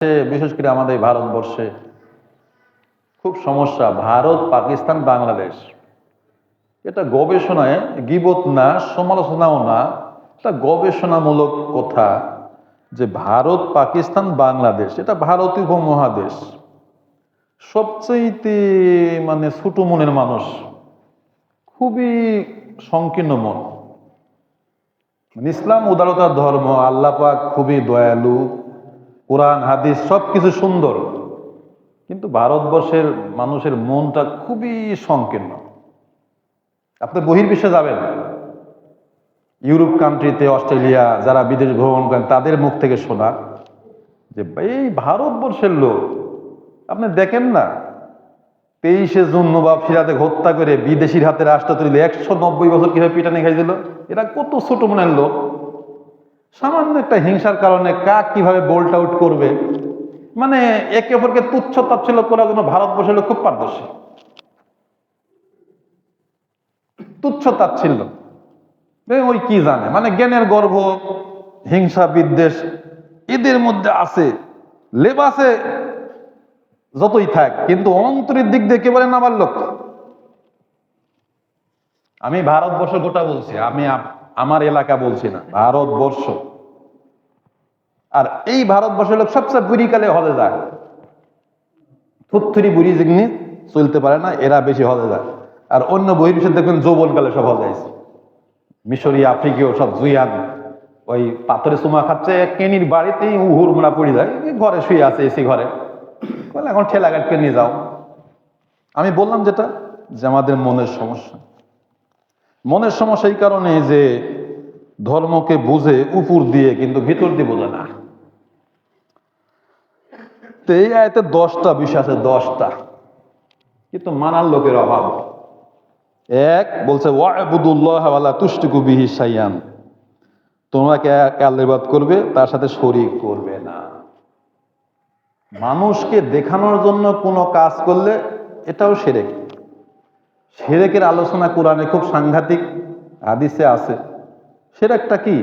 বিশেষ করে আমাদের ভারতবর্ষে খুব সমস্যা। ভারত, পাকিস্তান, বাংলাদেশ। এটা গবেষণায় গিবত না, সমালোচনাও না, এটা গবেষণামূলক কথা যে ভারত, পাকিস্তান, বাংলাদেশ, এটা ভারতীয় উপমহাদেশ। সবচেয়েতে মানে ছোট মনের মানুষ, খুবই সংকীর্ণ মন। মানে ইসলাম উদারতার ধর্ম আল্লাপাক খুবই দয়ালু। কোরআন, হাদিস সব কিছু সুন্দর। কিন্তু ভারতবর্ষের মানুষের মনটা খুবই সংকীর্ণ। আপনি বহির্বিশ্বে যাবেন। ইউরোপ কান্ট্রিতে অস্ট্রেলিয়া, যারা বিদেশ ভ্রমণ করেন, তাদের মুখ থেকে শোনা যে, এই ভারতবর্ষের লোক, আপনি দেখেন না? তেইশে জুন নবাব সিরাতে হত্যা করে বিদেশির হাতে রাষ্ট্র তুলে একশো নব্বই বছর কীভাবে পিটানি খাইছিল? এরা কত ছোট মনের লোক। সামান্য একটা হিংসার কারণে কাক কীভাবে বোল্ট আউট করবে? মানে একে অপরকে তুচ্ছ তাচ্ছিল্য করার জন্য ভারতবর্ষের লোক খুব পারদর্শী। তুচ্ছ তাচ্ছিল্য। ওই কি জানে? মানে জ্ঞানের গর্ভ হিংসা, বিদ্বেষ, এদের মধ্যে আছে। লেবাসে যতই থাক, কিন্তু অন্তরের দিক দিয়ে একেবারে নামার লোক আমি ভারতবর্ষ গোটা বলছি, আমি আমার এলাকা বলছি না, ভারতবর্ষ। আর এই ভারতবর্ষের লোক সবচেয়ে বুড়িকালে হজে যায়। থুত্থুরি বুড়ি যেগুলি চলতে পারে না, এরা বেশি হজে যায়। আর অন্য বহির্বিশ্বে দেখবেন যৌবনকালে সব হজে আছে মিশরীয় আফ্রিকীয় সব জুয়ান ওই পাথরে চুমা খাচ্ছে, কেনির বাড়িতেই উহুর মোড়া পড়ে যায় ঘরে শুয়ে আছে এসি ঘরে। এখন ঠেলা গাটকে নিয়ে যাও। আমি বললাম যেটা, যে আমাদের মনের সমস্যা। মনের সমস্যা এই কারণে যে ধর্মকে বুঝে উপর দিয়ে কিন্তু ভিতর দিয়ে বোঝে না। তো এই আয়তে দশটা বিষয় আছে, দশটা। কিন্তু মানার লোকের অভাব। এক বলছে, ওয়াবুদুল্লাহ ওয়ালা তুষ্টিকু বিহি সাইয়ান তোমাকে আল্লাহবাদ করবে, তার সাথে শরিক করবে না। মানুষকে দেখানোর জন্য কোনো কাজ করলে এটাও সেরেক। সেরেকের আলোচনা কোরআনে খুব সাংঘাতিক, হাদিসে আছে। সেরেকটা কি?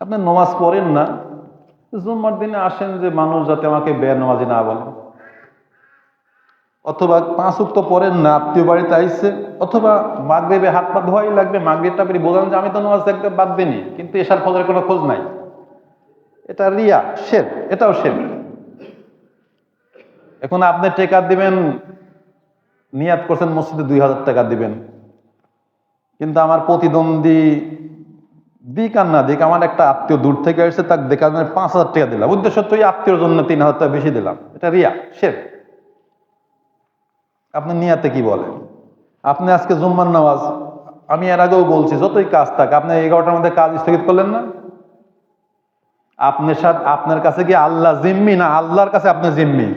আপনি নমাজ পড়েন না, জুম্মার দিনে আসেন যে মানুষ যাতে আমাকে বে না বলে। অথবা পাঁচ উক্ত পড়েন না, আত্মীয় বাড়িতে আইসে, অথবা মাগরেবে হাত পা ধোয়াই লাগবে, মাগরেবটা পেরে বোঝান যে আমি তো নামাজ দেখতে বাদ দিনি কিন্তু এসার ফজরের কোনো খোঁজ নাই। এটা রিয়া শের এটাও শের এখন আপনি টেকা দিবেন নিয়াত করছেন মসজিদে দুই হাজার টাকা দিবেন। কিন্তু আমার প্রতিদ্বন্দ্বী দিক আর না দিক, আমার একটা আত্মীয় দূর থেকে এসে তাকে দেখার জন্য পাঁচ হাজার টাকা দিলাম। উদ্দেশ্য তো আত্মীয়র জন্য তিন হাজার টাকা বেশি দিলাম। এটা রিয়া শের আপনি নিয়াতে কি বলেন? আপনি আজকে জুম্মার নামাজ, আমি এর আগেও বলছি, যতই কাজ থাকে, আপনি এগারোটার মধ্যে কাজ স্থগিত করলেন না? আপনার সাথে আপনার কাছে কি আল্লাহ জিম্মি না আল্লাহর কাছে আপনি জিম্মি?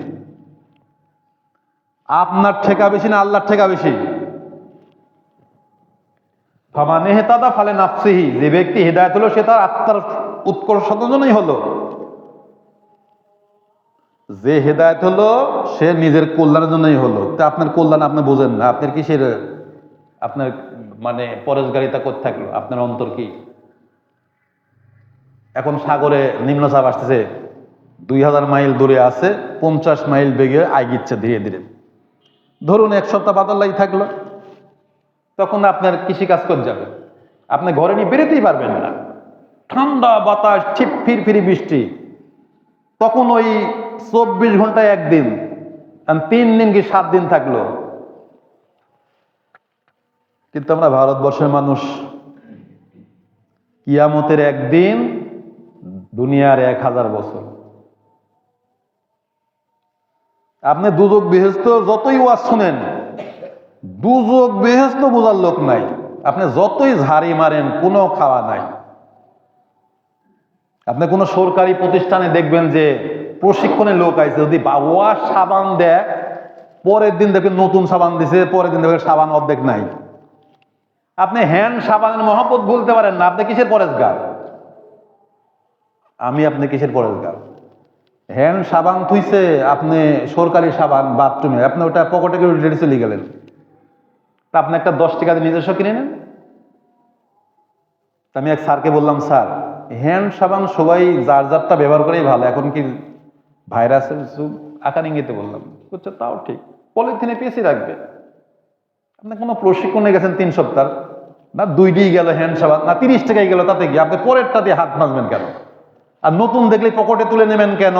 আপনার ঠেকা বেশি না আল্লাহর ঠেকা বেশি? হেতাদা ফালে নাফসিহি, যে ব্যক্তি হৃদায়ত হলো, সে তার আত্মার উৎকর্ষতার জন্যই হলো। যে হেদায়ত হলো, সে নিজের কল্যাণের জন্যই হলো। তা আপনার কল্যাণ আপনি বোঝেন না। আপনার কি কিসের? আপনার মানে পরেশগারিতা করতে থাকল আপনার অন্তর কি? এখন সাগরে নিম্নচাপ আসতেছে, দুই হাজার মাইল দূরে আছে, পঞ্চাশ মাইল বেগে আগিচ্ছে ধীরে ধীরে। ধরুন এক সপ্তাহ বাদল লাগি থাকল, তখন আপনার কৃষি কাজ করে যাবে? আপনি ঘরে নিয়ে বেরোতেই পারবেন না। ঠান্ডা বাতাস, ছিপ ফির ফিরি বৃষ্টি। তখন ওই চব্বিশ ঘন্টায় একদিন তিন দিন কি সাত দিন থাকল। কিন্তু আমরা ভারতবর্ষের মানুষ, কিয়ামতের একদিন দুনিয়ার এক হাজার বছর। আপনি দুযোগ বেহেস্ত যতই ওয়াজ শুনেন, দুযোগ বেহেস্ত বোঝার লোক নাই। আপনি যতই ঝাড়ি মারেন, কোনো খাওয়া নাই। আপনি কোনো সরকারি প্রতিষ্ঠানে দেখবেন যে প্রশিক্ষণের লোক আইছে, যদি বাবা সাবান দেয়, পরের দিন দেখবেন নতুন সাবান দিছে, পরের দিন দেখবেন সাবান অর্ধেক নাই। আপনি হ্যান্ড সাবানের মহব্বত ভুলতে পারেন না, আপনি কিসের পরেশগার? আমি আপনি কিসের পরেশগার? হ্যান্ড সাবান থুইছে, আপনি সরকারি সাবান বাথরুমে আপনি ওটা পকেটে করে উল্টে চলে গেলেন। তা আপনি একটা দশ টাকা দিয়ে নিজস্ব কিনে নেন। আমি এক স্যারকে বললাম, স্যার হ্যান্ড সাবান সবাই যার যারটা ব্যবহার করেই ভালো। এখন কি ভাইরাসের যুগ? আকার ইঙ্গিতে বললাম বুঝছ তাও ঠিক। পলিথিনে পেঁচে রাখবে। আপনি কোনো প্রশিক্ষণে গেছেন তিন সপ্তাহ। না দুইটি গেল হ্যান্ড সাবান, না তিরিশ টাকায় গেল তাতে কি আপনি পরেরটা দিয়ে হাত মাজবেন কেন? আর নতুন দেখলে পকেটে তুলে নেবেন কেন?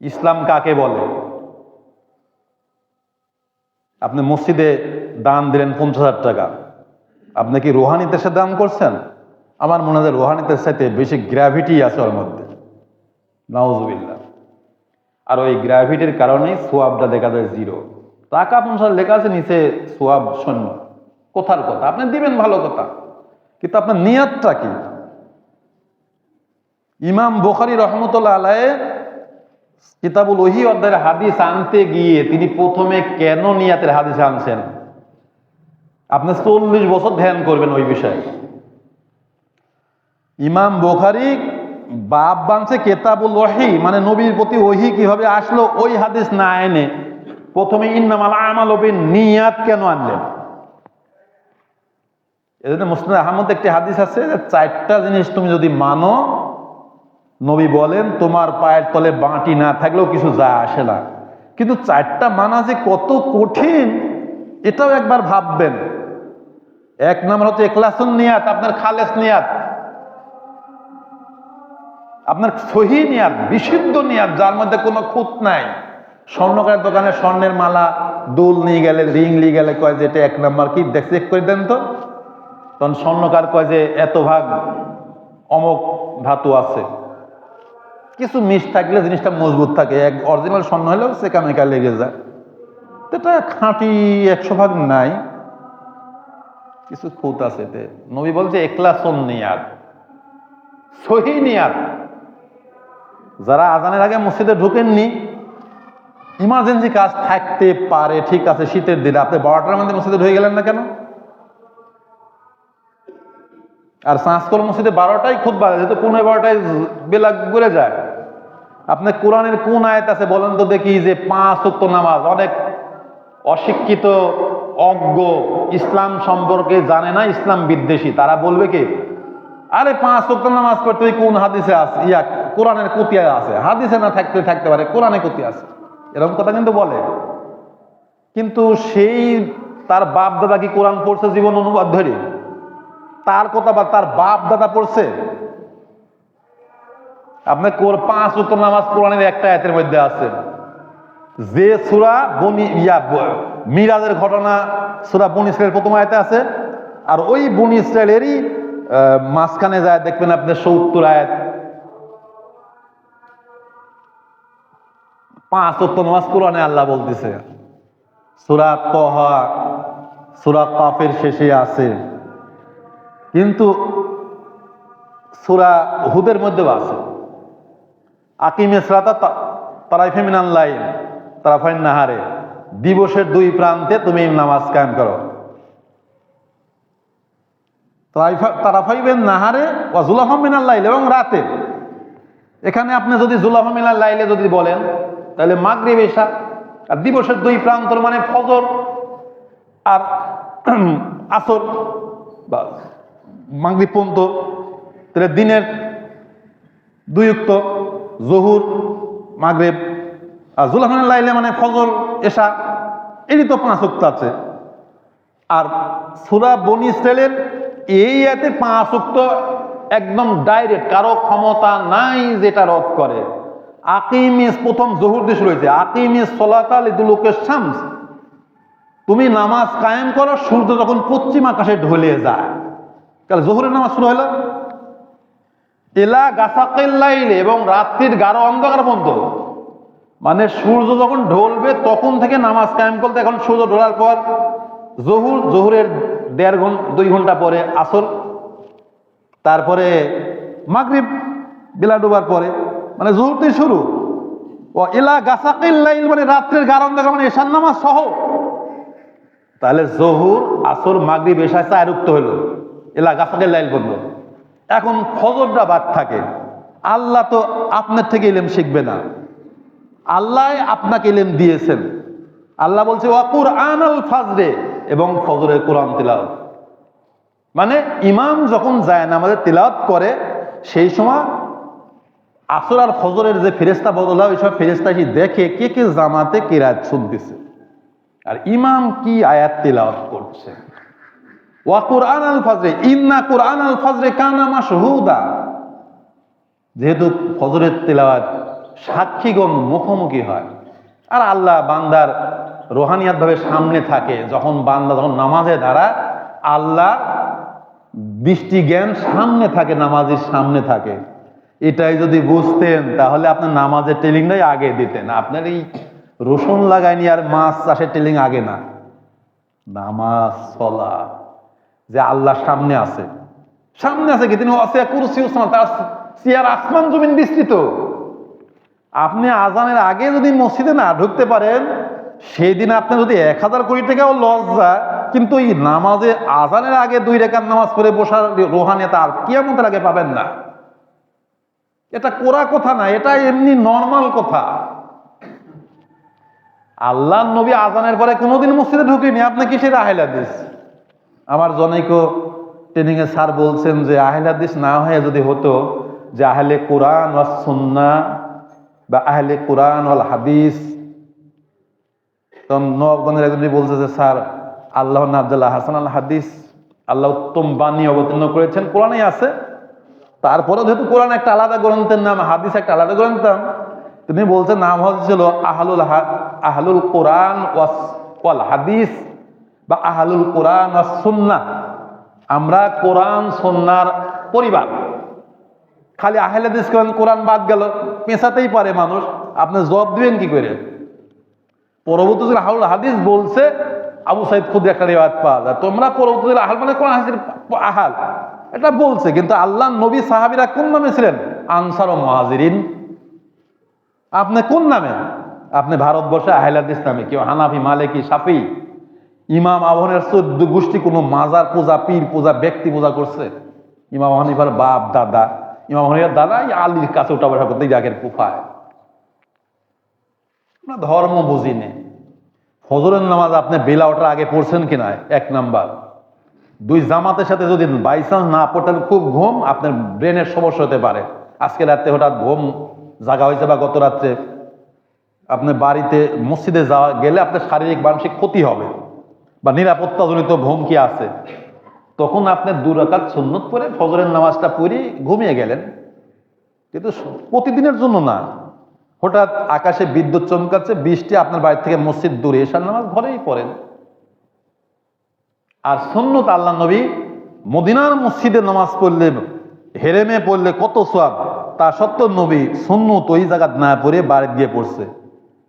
ইসলাম কাকে বলে? আপনি মসজিদে দান দিলেন পঞ্চাশ হাজার টাকা। আপনি কি রোহানিতে সে দান করছেন? আমার মনে হয় রোহানিতের সাথে বেশি গ্র্যাভিটি আছে ওর মধ্যে। নাউজুবিল্লাহ। আর ওই গ্র্যাভিটির কারণেই সোয়াবটা দেখা যায় জিরো টাকা পঞ্চাশ লেখা আছে, নিচে সোয়াব শূন্য কোথার কথা। আপনি দিবেন ভালো কথা। কিন্তু আপনার নিয়াতটা কি? ইমাম বুখারি রহমতুল্লাহ আলায় কিতাবুল ওহি অধ্যায়ের হাদিস আনতে গিয়ে তিনি প্রথমে কেন নিয়াতের হাদিস আনছেন? আপনি চল্লিশ বছর ধ্যান করবেন ওই বিষয়ে। ইমাম বোখারি বাপ বানছে কেতাবুল ওহি মানে নবীর প্রতি ওহি কীভাবে আসলো, ওই হাদিস না এনে প্রথমে ইন্নামাল আমাল নিয়াত কেন আনলেন? এজন্য মুসলিম আহমদ একটি হাদিস আছে চারটা জিনিস তুমি যদি মানো নবী বলেন, তোমার পায়ের তলে বাঁটি না থাকলেও কিছু যায় আসে না। কিন্তু চারটা মানা যে কত কঠিন, এটাও একবার ভাববেন। এক নম্বর হচ্ছে একলাসুন নিয়াত, আপনার খালেস নিয়াত। আপনার সহি নিয়াত, বিশুদ্ধ নিয়াত, যার মধ্যে কোনো খুঁত নাই। স্বর্ণকারের দোকানে স্বর্ণের মালা, দুল নিয়ে গেলে, রিং নিয়ে গেলে কয় যে এটা এক নম্বর কি? দেখ, চেক করে দেন তো। তখন স্বর্ণকার কয় যে এত ভাগ অমক ধাতু আছে। কিছু মিস থাকলে জিনিসটা মজবুত থাকে। এক অরিজিনাল স্বর্ণ হলেও সে কামেকা লেগে যায়। এটা খাঁটি একশো ভাগ নাই। কিছু খুঁত আছে এতে। নবী বলছে, একলা একলাসন নিয়াদ সহি নিয়াদ যারা আজানের আগে মসজিদে ঢুকেননি ইমার্জেন্সি কাজ থাকতে পারে, ঠিক আছে, শীতের দিনে। আপনি বারোটার মধ্যে মসজিদে ঢুকে গেলেন না কেন? আর সাঁসকল মসজিদে বারোটাই খুব বাজে যেহেতু পনেরো বারোটায় বেলা গড়ে যায়। আপনার কোরআনের কোন আয়াত আছে বলেন তো দেখি যে পাঁচ উত্তর নামাজ, অনেক অশিক্ষিত, অজ্ঞ, ইসলাম সম্পর্কে জানে না, ইসলাম বিদ্বেষী। তারা বলবে কি, আরে পাঁচ উত্তর নামাজ পড়তে কোন হাদিসে আছে? ইয়া, কোরআনের কুতিয়া আছে। হাদিসে না থাকতে থাকতে পারে, কোরআনে কুতি আছে। এরকম কথা কিন্তু বলে। কিন্তু সেই তার বাপ দাদা কি কোরআন পড়ছে জীবন অনুবাদ ধরে? তার কথা বা তার বাপ দাদা পড়ছে? আপনি কোর- পাঁচ উত্তর নামাজ কোরআনের একটা আয়াতের মধ্যে আছে। যে সুরা বনি ইয়া, মিরাজের ঘটনা সুরা বনি ইসরায়েলের প্রথম আয়াতে আছে। আর ওই বনি ইসরায়েলেরই মাঝখানে যায়, দেখবেন আপনি সত্তর আয়াত। পাঁচ উত্তর নামাজ কোরআনে আল্লাহ বলতেছে, সুরা তহা, সুরা কাফের শেষে আছে। কিন্তু সুরা হুদের মধ্যেও আছে। আকিমে শ্রাতা তারাই ফেমিনান লাইন তারা ফাইন নাহারে। দিবসের দুই প্রান্তে তুমি নামাজ কায়েম করো। তারা ফাইবেন নাহারে ও জুলাফমিনাল লাইল এবং রাতে। এখানে আপনি যদি জুলাফমিনাল লাইলে যদি বলেন, তাহলে মাগরিব এসা আর দিবসের দুই প্রান্তর মানে ফজর আর আসর বা মাগরিব পর্যন্ত, তাহলে দিনের দুই উক্ত। জহুর, মাগরেব আর জুলাফানের লাইলে মানে ফজর এসা এরই তো পাঁচ উক্ত আছে। আর সুরা বনি ইসরায়েলের এই এতে পাঁচ উক্ত একদম ডাইরেক্ট কারও ক্ষমতা নাই যেটা রদ করে। আকিমিস প্রথম জহুর দেশ রয়েছে আকিমিস সলাতাল ইদুলুকের শামস। তুমি নামাজ কায়েম করো, সূর্য যখন পশ্চিম আকাশে ঢলে যায়। তাহলে জহুরের নামাজ শুরু হলো? এলা লাইলে এবং রাত্রির গাঢ় অন্ধকার পর্যন্ত। মানে সূর্য যখন ঢলবে, তখন থেকে নামাজ কায়েম করতে, এখন সূর্য ঢোলার পর জহুর, জহুরের দেড় ঘণ্টা দুই ঘণ্টা পরে আসর, তারপরে মাগরিব, বেলা ডোবার পরে। মানে জহুরতে শুরু। ও এলা গাছাকেল লাইল মানে রাত্রের গাঢ় অন্ধকার মানে এশার নামাজ সহ। তাহলে জহুর, আসর, মাগরিব এশা চায় রুক্ত হলো এলা গাছাকেল লাইল পর্যন্ত। এখন ফজরটা বাদ থাকে। আল্লাহ তো আপনার থেকে ইলেম শিখবে না। আল্লাহ আপনাকে ইলেম দিয়েছেন। আল্লাহ বলছে ওয়াকুর আনাল ফাজরে এবং ফজরের কোরআন তিলাওয়াত। মানে ইমাম যখন যায় না আমাদের তিলাওয়াত করে, সেই সময় আসর আর ফজরের যে ফেরেস্তা বদল হয় ওই ওইসব ফেরেস্তা এসে দেখে কে কে জামাতে কেরাত শুনতেছে। আর ইমাম কি আয়াত তেলাওয়াত করছে? যেহেতু ফজরের তেলাওয়াত সাক্ষীগণ মুখোমুখি হয়, আর আল্লাহ বান্দার রোহানিয়াত ভাবে সামনে থাকে, যখন বান্দা যখন নামাজে দাঁড়ায়, আল্লাহ দৃষ্টি জ্ঞান সামনে থাকে, নামাজের সামনে থাকে। এটাই যদি বুঝতেন, তাহলে আপনার নামাজের টেলিংটাই আগে দিতেন। আপনার এই রসুন লাগায়নি আর মাছ চাষের টেলিং আগে না। নামাজ চলা যে আল্লাহ সামনে আছে। সামনে আছে কি? তিনি অসিয়া কুরসি উসমান, তার সিয়ার আসমান জমিন বিস্তৃত। আপনি আজানের আগে যদি মসজিদে না ঢুকতে পারেন সেই দিন আপনি যদি এক হাজার কোটি টাকাও লস যায়, কিন্তু এই নামাজে আজানের আগে দুই রেখার নামাজ পড়ে বসার রোহানিয়াতে আর কিয়ামতের আগে পাবেন না। এটা কোরা কথা না, এটা এমনি নর্মাল কথা। আল্লাহ নবী আজানের পরে কোনোদিন মসজিদে ঢুকিনি, আপনি কিসের আহেলাদিস আমার জনৈক ট্রেনিং এ স্যার বলছেন যে আহেলাদিস না হয়ে যদি হতো যে আহলে কোরআন ওয়া সুন্না বা আহলে কোরআন ওয়াল হাদিস, তখন নবগণের একজন বলছে যে, স্যার আল্লাহ আব্দুল্লাহ হাসান আল হাদিস, আল্লাহ উত্তম বাণী অবতীর্ণ করেছেন কোরআনে আছে। তারপরে যেহেতু কোরআন একটা আলাদা গ্রন্থের নাম, হাদিস একটা আলাদা গ্রন্থ, তিনি বলছেন নাম হচ্ছিল আহলুল আহলুল কোরআন ওয়াল হাদিস। বা আহলুল কোরআন আর সুন্নাহ। আমরা কোরআন সন্ন্যার পরিবার। খালি আহলে হাদিস কোরআন কোরআন বাদ গেল, পেঁচাতেই পারে মানুষ। আপনি জব দিবেন কি করে? পরবর্তী আহুল হাদিস বলছে, আবু সাইদ খুদ একটা রেওয়াজ পাওয়া যায়। তোমরা পরবর্তী আহাল মানে কোন হাদিসের আহাল, এটা বলছে। কিন্তু আল্লাহ, নবী, সাহাবিরা কোন নামে ছিলেন? আনসার ও মহাজিরিন। আপনি কোন নামে? আপনি ভারতবর্ষে আহলে হাদিস নামে। কেউ হানাফি, মালিকি সাফি ইমাম আবহানের চোদ্দ গোষ্ঠী কোনো মাজার পূজা, পীর পূজা, ব্যক্তি পূজা করছে। ইমাম হানিফার বাপ, দাদা। ইমাম হানিফার দাদা আলীর কাছে উঠা বসা করতে জাগের কুফায়। ধর্ম বুঝি নে। ফজরের নামাজ আপনি বেলা ওঠার আগে পড়ছেন কিনা? এক নাম্বার। দুই জামাতের সাথে যদি বাইচান্স না পড়তেন খুব ঘুম আপনার ব্রেনের সমস্যা হতে পারে। আজকে রাত্রে হঠাৎ ঘুম জাগা হয়েছে বা গত রাত্রে। আপনি বাড়িতে মসজিদে যাওয়া গেলে আপনার শারীরিক, মানসিক ক্ষতি হবে। বা নিরাপত্তাজনিত ভূমকি আছে? তখন আপনি দুরাকাত সুন্নত পরে ফজরের নামাজটা পড়ে ঘুমিয়ে গেলেন। কিন্তু প্রতিদিনের জন্য না। হঠাৎ আকাশে বিদ্যুৎ চমকাচ্ছে, বৃষ্টি আপনার বাড়ি থেকে মসজিদ দূরে এসার নামাজ ঘরেই পড়েন। আর সন্ন্যত আল্লাহ নবী মদিনার মসজিদে নামাজ পড়লে, হেরেমে পড়লে কত সোয়াব তা সত্ত্বেও নবী সন্ন্যত ওই জায়গাত না পড়ে বাড়ি গিয়ে পড়ছে।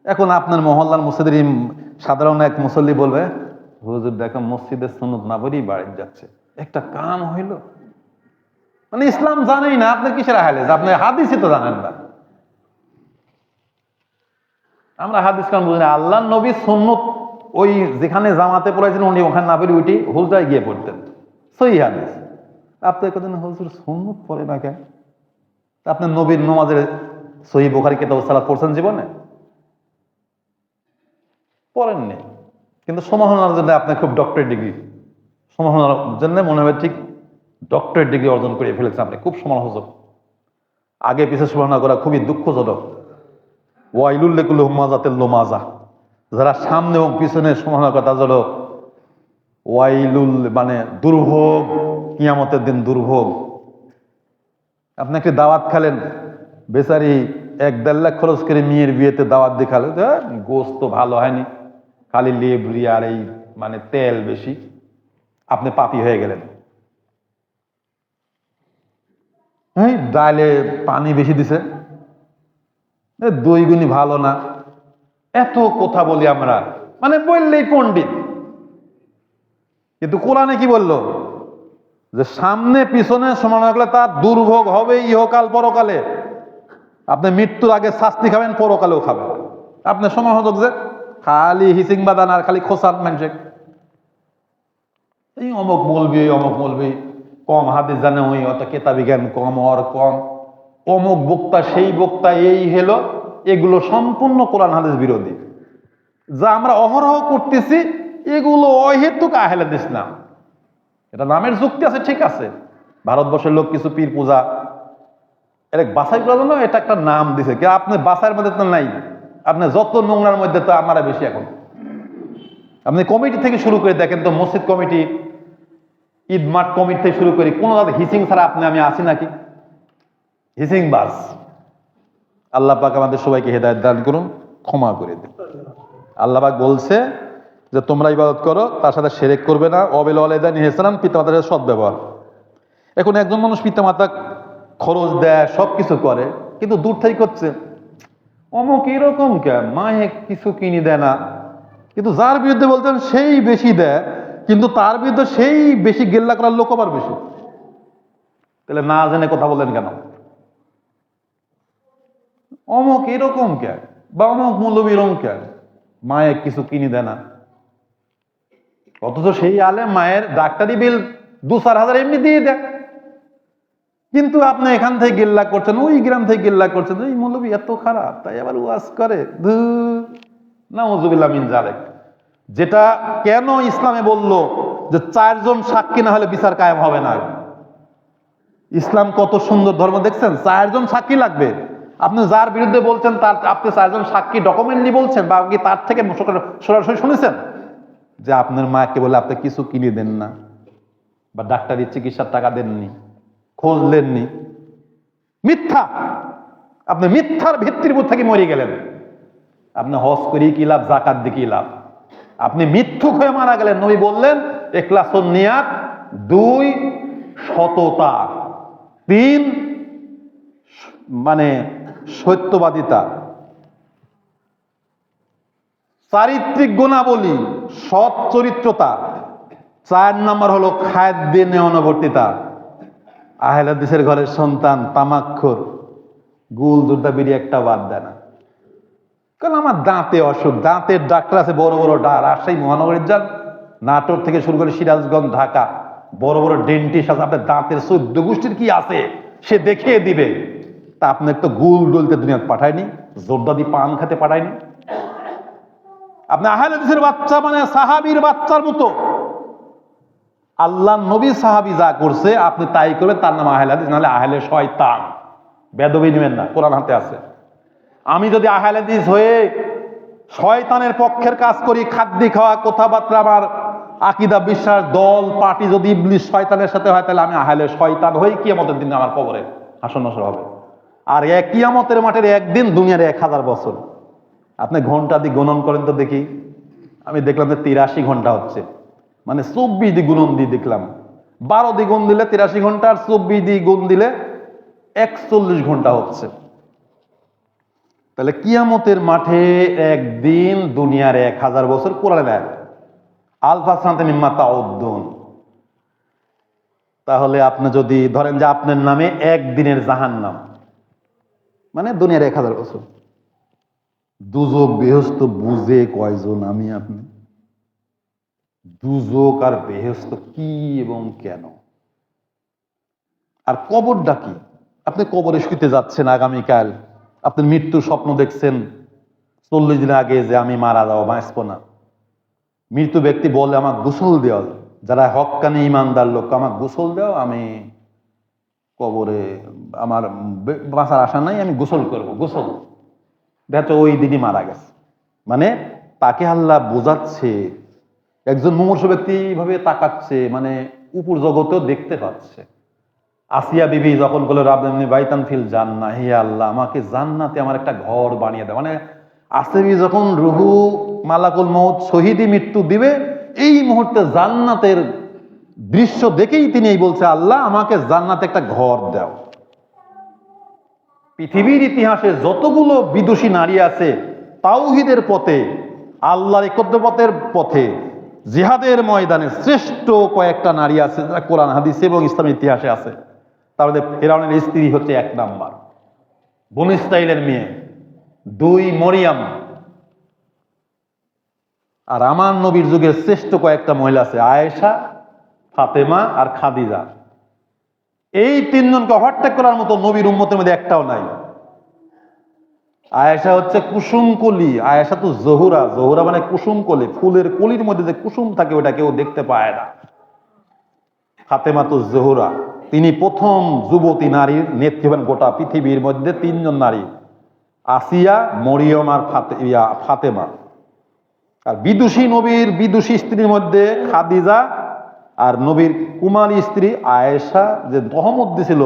এখন আপনার মহল্লার মসজিদের সাধারণ এক মুসল্লি বলবে হুজুর দেখো মসজিদের সন্ন্যত না পড়েই বাড়ি যাচ্ছে। একটা কাম হইল। মানে ইসলাম জানেই না, আপনি কিসের আহলে? আপনি হাদিসই তো জানেন না। আমরা হাদিস কারণ বুঝি না। আল্লাহ নবী সন্ন্যত ওই যেখানে জামাতে পড়াইছেন উনি ওখানে না পড়ে উঠি হুজরায় গিয়ে পড়তেন। সই হাদিস। আপনি কদিন হুজুর সন্ন্যত পড়ে না কেন? আপনি নবীর নমাজের সহি বোখারি কেতাব সালাত পড়ছেন জীবনে? পড়েননি। কিন্তু সমাহনার জন্য আপনার খুব ডক্টরেট ডিগ্রি সমাহনার জন্য মনে হয় ঠিক ডক্টরেট ডিগ্রি অর্জন করে ফেলেছেন আপনি, খুব সমালোচক আগে পিছিয়ে সমালোচনা করা খুবই দুঃখজনক। ওয়াইলুল্লেকুল হুমাজাতের লোমাজা, যারা সামনে এবং পিছনে সমালোচনা করে তাদের ওয়াইলুল মানে দুর্ভোগ, কিয়ামতের দিন দুর্ভোগ। আপনি একটি দাওয়াত খালেন, বেচারি এক দেড় লাখ খরচ করে মেয়ের বিয়েতে দাওয়াত দেখালে গোস্ত ভালো হয়নি। খালি লেবরি আর এই মানে তেল বেশি, আপনি পাপি হয়ে গেলেন। হ্যাঁ ডালে পানি বেশি দিছে। এ দই গুনি ভালো না। এত কথা বলি আমরা মানে বললেই পণ্ডিত। কিন্তু কোরআনে কি বলল? যে সামনে পিছনে সমান রাখলে তার দুর্ভোগ হবে ইহকাল পরকালে। আপনি মৃত্যুর আগে শাস্তি খাবেন, পরকালেও খাবেন। আপনি সমাহতক যে। খালি হিসিং বাদান আর খালি খোসান মানুষে এই অমুক বলবি অমুক বলবি কম হাদিস জানে ওই অত কেতাবি জ্ঞান কম, অর কম। অমুক বক্তা, সেই বক্তা, এই হেলো, এগুলো সম্পূর্ণ কোরআন হাদিস বিরোধী। যা আমরা অহরহ করতেছি, এগুলো অহেতুক দিস না এটা নামের যুক্তি আছে, ঠিক আছে। ভারতবর্ষের লোক কিছু পীর পূজা এটা বাছাই করার জন্য এটা একটা নাম দিছে। কি আপনি বাছাইয়ের মধ্যে তো নাই। আপনি যত নোংরার মধ্যে তো আমারা বেশি এখন। আপনি কমিটি থেকে শুরু করে দেখেন তো মসজিদ কমিটি, ঈদ মাঠ কমিটি থেকে শুরু করি কোনো দাদা হিসিং ছাড়া আপনি, আমি আসি নাকি? হিসিং বাস। আল্লাহ পাক আমাদের সবাইকে হেদায়ত দান করুন, ক্ষমা করে দিন। আল্লাহ পাক বলছে যে, তোমরা ইবাদত করো, তার সাথে সেরেক করবে না। অবেল অলেদান হেসান পিতা মাতার সাথে সদ্ব্যবহার। এখন একজন মানুষ পিতা মাতা খরচ দেয় সব কিছু করে, কিন্তু দূর থেকে করছে। অমুক এরকম কে মায়ে কিছু কিনে দেয় না। কিন্তু যার বিরুদ্ধে বলতেন সেই বেশি দেয়। কিন্তু তার বিরুদ্ধে সেই বেশি গেল্লা করার লোক আবার বেশি। তাহলে না জেনে কথা বলেন কেন? অমুক এরকম কে বা অমুক এরকম কে মায়ে কিছু কিনে দেয় না। অথচ সেই আলে মায়ের ডাক্তারি বিল দু চার হাজার এমনি দিয়ে দেয়। কিন্তু আপনি এখান থেকে গেল্লা করছেন, ওই গ্রাম থেকে গেল্লা করছেন, এই মৌলবী এত খারাপ, তাই আবার ওয়াজ করে। ধু না মজুবিল্লা মিন জালেক যেটা কেন ইসলামে বলল যে চারজন সাক্ষী না হলে বিচার কায়েম হবে না? ইসলাম কত সুন্দর ধর্ম দেখছেন? চারজন সাক্ষী লাগবে। আপনি যার বিরুদ্ধে বলছেন, তার, আপনি চারজন সাক্ষী ডকুমেন্ট নিয়ে বলছেন, বা কি তার থেকে সরাসরি শুনেছেন? যে আপনার মাকে বলে আপনি কিছু কিনে দেন না, বা ডাক্তারি চিকিৎসার টাকা দেননি। খোঁজ মিথ্যা। আপনি মিথ্যার ভিত্তির উপর থেকে মরে গেলেন। আপনি হজ করি কি লাভ, জাকাত দিয়ে কি লাভ? আপনি মিথ্যুক হয়ে মারা গেলেন। নবী বললেন একলাসন নিয়াত দুই সততা, তিন মানে সত্যবাদিতা, চারিত্রিক গুণাবলী, সৎ চরিত্রতা, চার নম্বর হলো খাদ্যে নেওয়ানবর্তিতা আহলাদিসের ঘরের সন্তান, তামাক্ষর, গুল দুর্দা বিড়ি একটা বাদ দেয় না। কারণ আমার দাঁতে অসুখ, দাঁতের ডাক্তার আছে বড় বড় ডা রাজশাহী মহানগরীর যান নাটোর থেকে শুরু করে সিরাজগঞ্জ, ঢাকা, বড় বড় ডেন্টিস্ট আছে, আপনার দাঁতের চোদ্দ গোষ্ঠীর কি আছে? সে দেখিয়ে দিবে। তা আপনার তো গুল ডলতে দুনিয়াতে পাঠায়নি, জোরদাদি পান খেতে পাঠায়নি। আপনি আহলাদিসের বাচ্চা মানে সাহাবির বাচ্চার মতো। আল্লাহ নবী সাহাবি যা করছে, আপনি তাই করবেন, তার নাম আহলে হাদিস, নাহলে আহলে শয়তান। বেদবি নেবেন না, কোরআন হাতে আছে। আমি যদি আহলে হাদিস হয়ে শয়তানের পক্ষের কাজ করি, খাদ্য খাওয়া, কথাবার্তা, আমার আকিদা, বিশ্বাস, দল, পার্টি যদি ইবলিশ শয়তানের সাথে হয়, তাহলে আমি আহলে শয়তান হই কিয়ামতের দিন আমার কবরে। নসর হবে। আর এক কিয়ামতের মাঠের একদিন দুনিয়ার এক হাজার বছর। আপনি ঘণ্টা দিয়ে গণন করেন তো দেখি। আমি দেখলাম যে তিরাশি ঘণ্টা হচ্ছে। মানে চব্বিশ দি গুণন দিয়ে দেখলাম। বারো দি গুণ দিলে তিরাশি ঘণ্টা আর চব্বিশ দি গুণ দিলে একচল্লিশ ঘণ্টা হচ্ছে। তাহলে কিয়ামতের মাঠে একদিন দুনিয়ার এক হাজার বছর কোরআনে দেয় আলফা সান্তে তাহলে আপনি যদি ধরেন যে আপনার নামে একদিনের জাহান নাম মানে দুনিয়ার এক হাজার বছর। দুজক বেহস্ত বুঝে কয়জন আমি আপনি? দুজক আর বেহেস্ত কি এবং কেন? আর কবরটা কি? আপনি কবরে শুইতে যাচ্ছেন আগামীকাল। আপনি মৃত্যুর স্বপ্ন দেখছেন। চল্লিশ দিন আগে যে আমি মারা যাব বাঁচবো না। মৃত্যু ব্যক্তি বলে আমার গোসল দেওয়া যারা হকানি ইমানদার লোক আমার গোসল দেও, আমি কবরে আমার বাঁচার আশা নাই, আমি গোসল করব, গোসল। দেখো ওই দিনই মারা গেছে। মানে তাকে আল্লাহ বোঝাচ্ছে একজন মুমূর্ষ ব্যক্তি এইভাবে তাকাচ্ছে মানে উপর জগতেও দেখতে পাচ্ছে। আসিয়া বিবি যখন বলে রাবনি বাইতান ফিল জান্না হে আল্লাহ, আমাকে জান্নাতে আমার একটা ঘর বানিয়ে দেয় মানে আসিবি যখন রুহু, মালাকুল মৌত শহীদি মৃত্যু দিবে, এই মুহূর্তে জান্নাতের দৃশ্য দেখেই তিনি এই বলছে, আল্লাহ, আমাকে জান্নাতে একটা ঘর দাও। পৃথিবীর ইতিহাসে যতগুলো বিদুষী নারী আছে, তাওহিদের পথে, আল্লাহর একত্র পথের পথে জিহাদের ময়দানে শ্রেষ্ঠ কয়েকটা নারী আছে, যারা কোরআন, হাদিস এবং ইসলাম ইতিহাসে আছে। তার মধ্যে ফেরাউনের স্ত্রী হচ্ছে এক নাম্বার। বন ইসরাইলের মেয়ে, দুই মরিয়াম। আর আমার নবীর যুগের শ্রেষ্ঠ কয়েকটা মহিলা আছে, আয়েশা, ফাতেমা আর খাদিজা। এই তিনজনকে ওভারটেক করার মতো নবীর উম্মতের মধ্যে একটাও নাই। আয়েশা হচ্ছে কুসুম কলি, আয়েশা তো জহুরা জহুরা মানে কুসুম কলি, ফুলের কলির মধ্যে যে কুসুম থাকে ওটা কেউ দেখতে পায় না। ফাতেমা তো জহুরা, তিনি প্রথম যুবতী নারীর নেত্রী হবেন গোটা পৃথিবীর মধ্যে তিনজন নারী, আসিয়া, মরিয়ম আর ফাতে, ইয়া, ফাতেমা। আর বিদুষী নবীর বিদুষী স্ত্রীর মধ্যে খাদিজা আর নবীর কুমারী স্ত্রী আয়েশা, যে তহমত দিছিল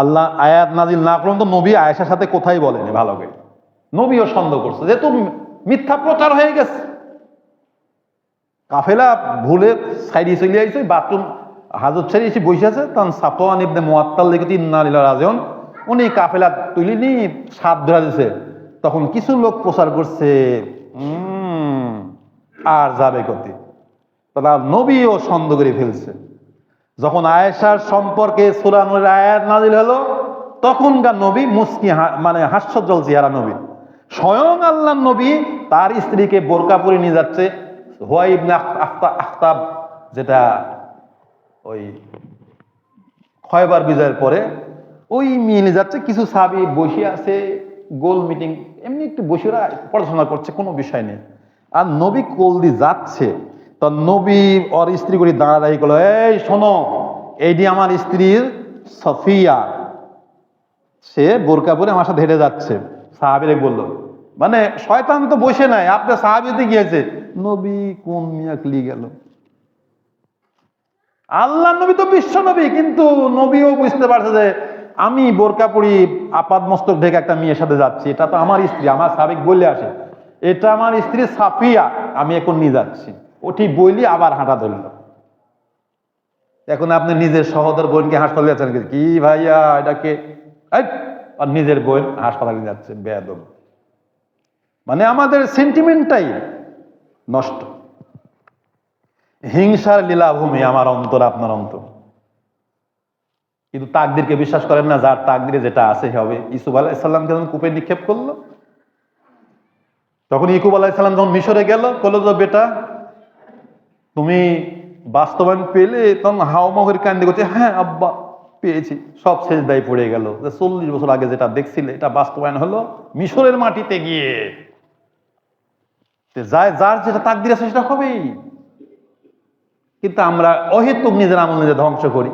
আল্লাহ আয়াত নাজিল না করুন তো নবী আয়েশার সাথে কোথায় বলেনি? ভালো করে। নবীও সন্দেহ করছে। যেহেতু মিথ্যা প্রচার হয়ে গেছে। কাফেলা ভুলে সাইডে চলে আইছে, বাথরুম, হাজত ছেড়ে এসে বসে আছে। তখন সাফওয়ান ইবনে মুআত্তাল লিখে ইন্না লিল্লাহি রাজন উনি কাফেলা তুলি নি সাপ ধরা দিছে। তখন কিছু লোক প্রচার করছে আর যাবে গতি তারা নবীও সন্দেহ করে ফেলছে। যখন আয়েশার সম্পর্কে সুরানুর আয়াত নাজিল হলো, তখনকার নবী মুস্কি মানে হাস্যজ্জ্বল চেহারা নবী। স্বয়ং আল্লাহ নবী তার স্ত্রীকে বোরকা পরে নিয়ে যাচ্ছে। হোয়াইব আখতাব, যেটা ওই খয়বার বিজয়ের পরে, ওই মেয়ে নিয়ে যাচ্ছে। কিছু সাবি বসে আছে, গোল মিটিং, এমনি একটু বসে পড়াশোনা করছে, কোনো বিষয় নেই। আর নবী কলদি যাচ্ছে। তো নবী ওর স্ত্রী করে দাঁড়াদাঁড়ি করল, এই, শোনো এইটি আমার স্ত্রীর সফিয়া। সে বোরকা পরে আমার সাথে হেঁটে যাচ্ছে। সাহাবিরে বলল মানে শয়তান তো বসে নাই আপনার সাহাবিতে গিয়েছে। নবী কোন মিয়াকলি গেল। আল্লাহ নবী তো বিশ্ব নবী, কিন্তু নবীও বুঝতে পারছে যে আমি বোরকা পরি আপাদ মস্তক ঢেকে একটা মেয়ের সাথে যাচ্ছি, এটা তো আমার স্ত্রী, আমার সাবেক বলে আসে। এটা আমার স্ত্রী সাফিয়া, আমি এখন নিয়ে যাচ্ছি। ও ঠিক বইলি, আবার হাঁটা ধরল। এখন আপনি নিজের সহোদর বোনকে হাসপাতালে যাচ্ছেন কি? ভাইয়া এটাকে আর নিজের বোন হাসপাতালে যাচ্ছে, বেয়াদব। মানে আমাদের সেন্টিমেন্টটাই নষ্ট। হিংসার লীলাভূমি আমার অন্তর, আপনার অন্তর। কিন্তু তাকদিরকে বিশ্বাস করেন না, যার তাকদিরে যেটা আছে হবে। ইসুফ আলাইসাল্লামকে যখন কূপে নিক্ষেপ করল, তখন ইকুব আলাইসাল্লাম যখন মিশরে গেল, বলল বেটা তুমি বাস্তবায়ন পেলে তখন হাওমাহের কান্দে করছে হ্যাঁ আব্বা, পেয়েছি। সব শেষ দায় পড়ে গেল। চল্লিশ বছর আগে যেটা দেখছিলে, এটা বাস্তবায়ন হলো মিশরের মাটিতে গিয়ে। যার যেটা তাকদির আছে সেটা হবেই। কিন্তু আমরা অহেতুক নিজের আমল নিজে ধ্বংস করি।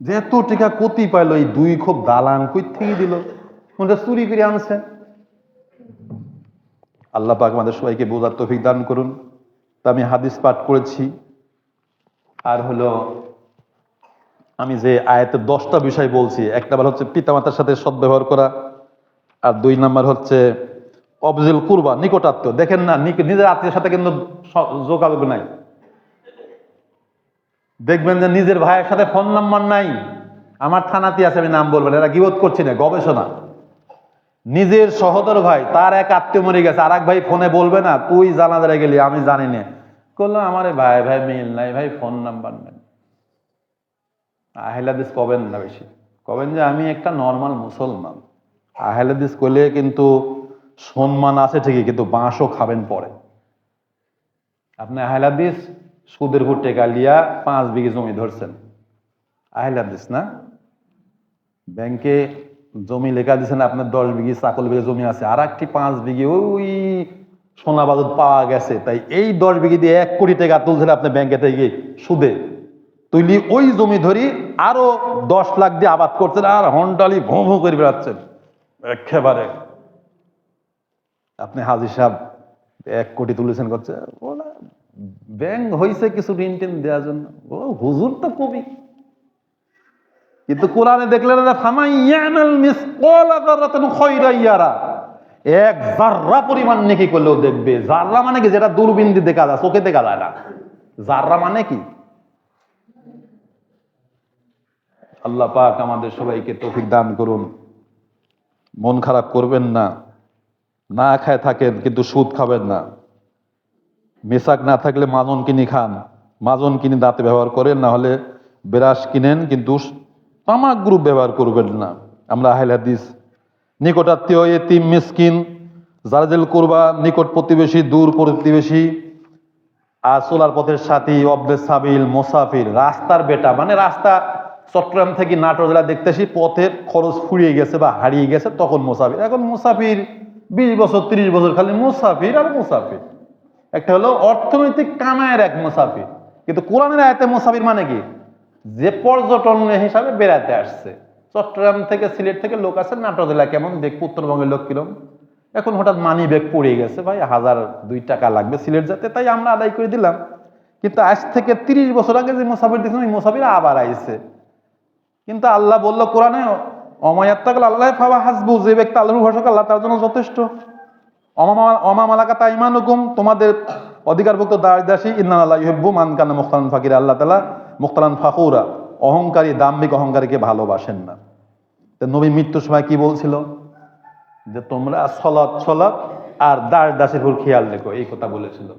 যে এত টিকা কতি পাইলো, এই দুই খুব দালান কই থেকে দিল চুরি করে আনছে? আল্লাহ পাক আমাদের সবাইকে বোঝার তৌফিক দান করুন। আমি হাদিস পাঠ করেছি। আর হলো, আমি যে আয়াতের দশটা বিষয় বলছি এক নাম্বার হচ্ছে পিতামাতার সাথে সদ্ব্যবহার করা, আর দুই নাম্বার হচ্ছে অবজিল কুরবা, নিকটাত্মীয়। দেখেন না নিজের আত্মীয়ের সাথে কিন্তু যোগাযোগ নাই। দেখবেন যে নিজের ভাইয়ের সাথে ফোন নাম্বার নাই। আমার থানাতে আছে, আমি নাম বলবেন এরা গিবত করছি না, গবেষণা। নিজের সহদর ভাই, তার এক আত্মীয় মরে গেছে আর এক ভাই ফোনে বলবে না, তুই জানা জানাজারে গেলি, আমি জানি না। করল আমার ভাই ভাই মিল নাই, ভাই ফোন নাম্বার নেই। আহলাদিস কবেন না বেশি। কবেন যে আমি একটা নর্মাল মুসলমান। আহলাদিস করলে কিন্তু সম্মান আছে ঠিকই, কিন্তু বাঁশও খাবেন পরে। আপনি আহেলাদিস, সুদের উপর টেকা লিয়া পাঁচ বিঘে জমি ধরছেন। আহলাদিস না? ব্যাংকে জমি লেখা দিয়েছেন আপনার দশ বিঘি, চাকল বিঘে জমি আছে। আর একটি পাঁচ বিঘি, ওই সোনা বাদত পাওয়া গেছে। তাই এই দশ বিঘি দিয়ে এক কোটি টাকা তুলছেন আপনি ব্যাংকে থেকে সুদে। তুলি ওই জমি ধরি আরও দশ লাখ দিয়ে আবাদ করছেন আর হন্ডালি ভোঁ ভোঁ করে বেড়াচ্ছেন। একেবারে। আপনি হাজির সাহেব, এক কোটি তুলেছেন করছে। ওরা ব্যাংক হয়েছে কিছু ঋণ টিন দেওয়ার জন্য। ও, হুজুর তো কবি। কিন্তু কোরআনে দেখলেন ইয়ারা। এক জাররা পরিমাণ নেকি করলেও দেখবে। জাররা মানে কি? যেটা দূরবীন দেখা যায়, চোখে দেখা যায় না। জাররা মানে কি? আল্লাহ পাক আমাদের সবাইকে তৌফিক দান করুন। মন খারাপ করবেন না। না খায় থাকেন, কিন্তু সুদ খাবেন না। মেসাক না থাকলে মাজন কিনে খান। মাজন কিনে দাঁতে ব্যবহার করেন, না হলে বেরাস কিনেন, কিন্তু তামাক গ্রুপ ব্যবহার করবেন না। আমরা আহলে হাদিস নিকটাত্মীয় এতিম মিসকিন জারজেল করবা, নিকট প্রতিবেশী, দূর প্রতিবেশী, আর সোলার পথের সাথী, অব্দে সাবিল, মোসাফির, রাস্তার বেটা মানে রাস্তা চট্টগ্রাম থেকে নাটোর জেলা দেখতেছি, পথের খরচ ফুরিয়ে গেছে বা হারিয়ে গেছে তখন মুসাফির। এখন মুসাফির বিশ বছর, ত্রিশ বছর খালি মুসাফির আর মুসাফির। একটা হলো অর্থনৈতিক কামায়ের এক মুসাফির। কিন্তু কোরআনের আয়তে মুসাফির মানে কি? যে পর্যটন হিসাবে বেড়াতে আসছে। চট্টগ্রাম থেকে সিলেট থেকে লোক আছে নাটোর জেলা কেমন? দেখব উত্তরবঙ্গের লোক কিরম। এখন হঠাৎ মানি ব্যাগ পড়ে গেছে, ভাই, হাজার দুই টাকা লাগবে সিলেট যেতে, তাই আমরা আদায় করে দিলাম। কিন্তু আজ থেকে তিরিশ বছর আগে যে মুসাফির দিয়েছিলাম ওই মুসাফির আবার আইছে। কিন্তু আল্লাহ বলল কোরআনে অমায়াত্তাকাল আল্লাহ ফাওয়া হাসবু যে ব্যক্তি আল্লাহর ভরসা আল্লাহ তার জন্য যথেষ্ট। অমামা- অমামালাকা তাইমানুকুম তোমাদের অধিকারভুক্ত দাসী ইন্নান আল্লাহ ইহব্বু মান কানা মুখতালান ফাকির আল্লাহ তালা মুখতালান ফাকুরা অহংকারী, দাম্ভিক অহংকারীকে ভালোবাসেন না। নবী মৃত্যুর সময় কি বলছিল? যে তোমরা সলাৎ সলাৎ আর দাস দাসের খেয়াল রেখো, এই কথা বলেছিল।